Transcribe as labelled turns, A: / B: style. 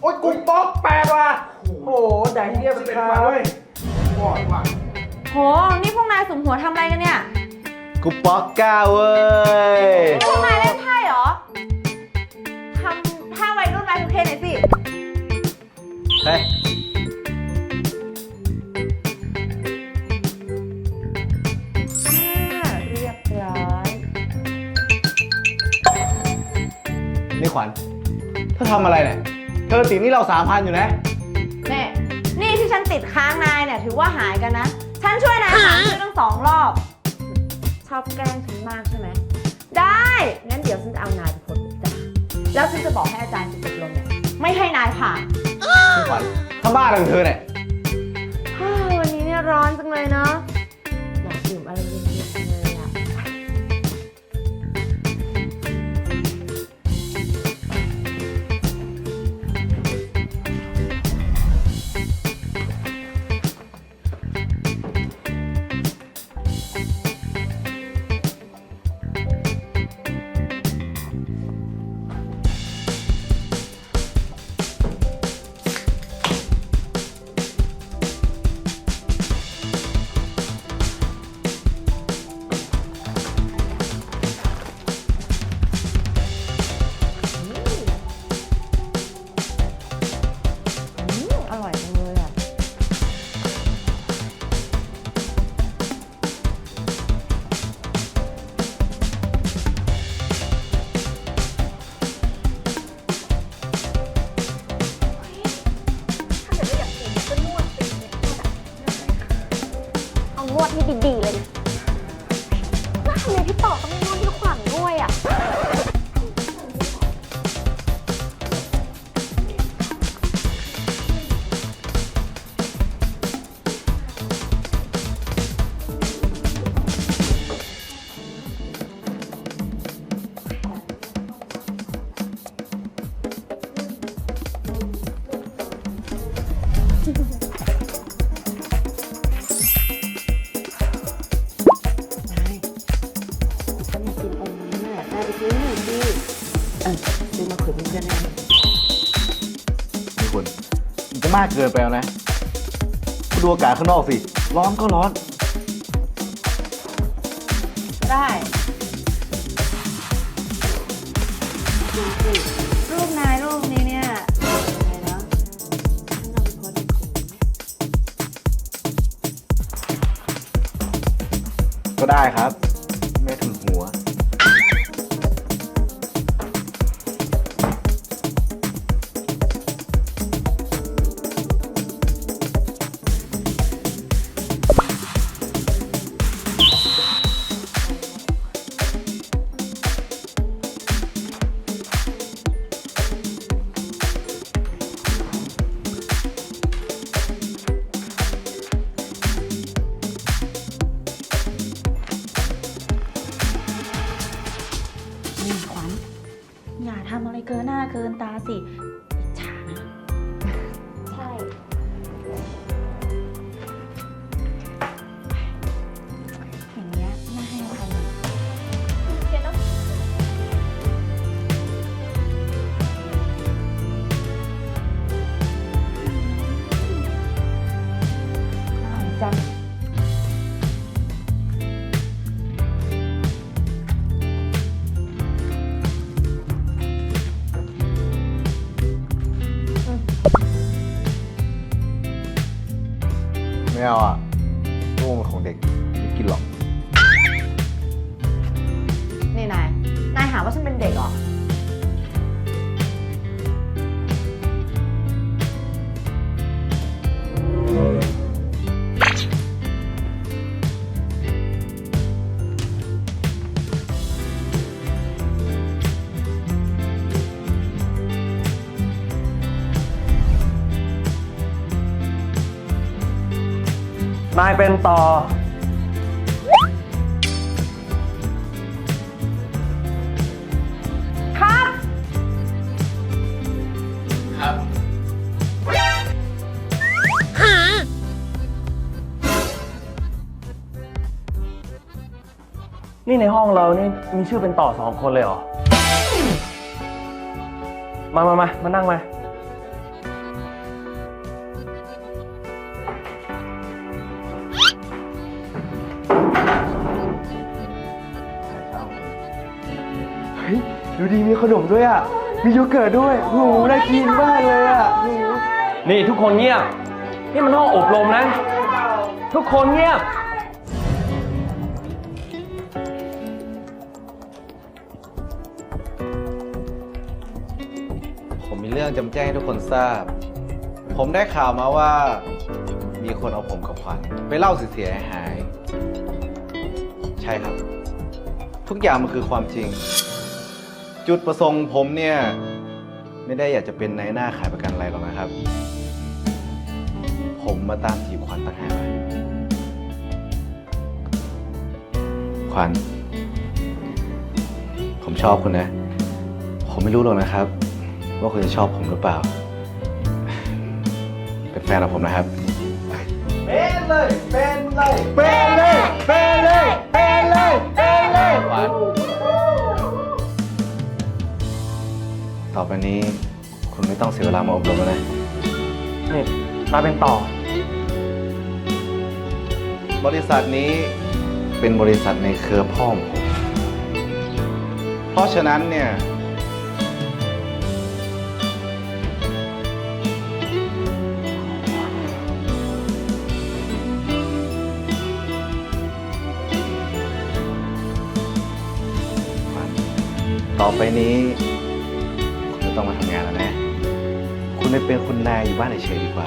A: โอ้ยกูป๊อกแปลกว่ะโอ้โหแดงเทียบสิครับ
B: บอดว่ะ
C: โห นี่พวกนายสมหัวทำอะไรกันเนี่ย
D: กูป๊อกก้าเว้ย
C: พวกนายเล่นไพ่เหรอทำท่าวัยรุ่นไว้ทุกเทหน่อยสิ
D: เฮ้ย
C: อ่าเรียบร้อย
D: นี่ขวัญเธอทำอะไรเนี่ย เธอติดหนี่เราสามพันอยู่นะ
C: นี่นี่ที่ฉันติดค้างนายเนี่ยถือว่าหายกันนะ ฉันช่วยนายหาชื่อตั้งสองรอบ ชอบแกล้งฉันมากใช่ไหม ได้ งั้นเดี๋ยวฉันจะเอานายไปพบอาจารย์แล้วฉันจะบอกให้อาจารย์จิตตกลงเนี่ยไม่ให้นายผ่าน
D: นี่ขวัญทำบ้าอะไรของเธอเนี่ย
C: ฮ่าวันนี้เนี่ยร้อนจังเลยเนาะ นี่
E: ดีๆเลยนะแล้วทำไมพี่ต่อต้องนอนที่ขวัญด้วยอะ
C: เออซื้อมาเผื่อเพื่อนๆนะ
D: นี่คุณมันจะมากเกินไปแล้วนะคุณดูอากาศข้างนอกสิ ร้อนก็ร้อน
C: ได้ดูสิรูปนายรูปนี้เนี่ยอะไรนะนเอาไปโพสต์ในกลุ่ม
D: ก็ได้ครับ ไม่ถึงหัว
F: ทำอะไรเกินหน้าเกินตาสิ
D: กไม่กินหรอก
C: นี่นาย นายหาว่าฉันเป็นเด็กเหรอ
A: นายเป็นต่อ นี่ในห้องเรานี่มีชื่อเป็นต่อสองคนเลยเหรอ มามามามานั่งมา
D: ดูดีมีขนมด้วยอะ มีโยเกิร์ตด้วยโอ้โหน่ากินมากเลยอะ
A: นี่ทุกคนเงียบ นี่มันห้องอบรมนะ ทุกคนเงียบ
D: เรื่องจำแจ้งให้ทุกคนทราบ ผมได้ข่าวมาว่า มีคนเอาผมกับขวัญไปเล่าเสียหาย ใช่ครับ ทุกอย่างมันคือความจริง จุดประสงค์ผมเนี่ย ไม่ได้อยากจะเป็นนายหน้าขายประกันอะไรหรอกนะครับ ผมมาตามจีบขวัญต่างหากขวัญผมชอบคุณนะ ผมไม่รู้หรอกนะครับ ว่าคุณจะชอบผมหรือเปล่า เป็นแฟนกับผมนะครับ เป็นเลย เป็นเลย เป็นเลย เป็นเลย เป็นเลย เป็นเลยหวานต่อไปนี้คุณไม่ต้องเสียเวลามาอบรมแล้วนะ
A: นี่มาเป็นต่อ
D: บริษัทนี้เป็นบริษัทในเครือพ่อของผมเพราะฉะนั้นเนี่ย ต่อไปนี้คุณไม่ต้องมาทำงานแล้วนะ คุณได้เป็นคุณนายอยู่บ้านเฉยๆดีกว่า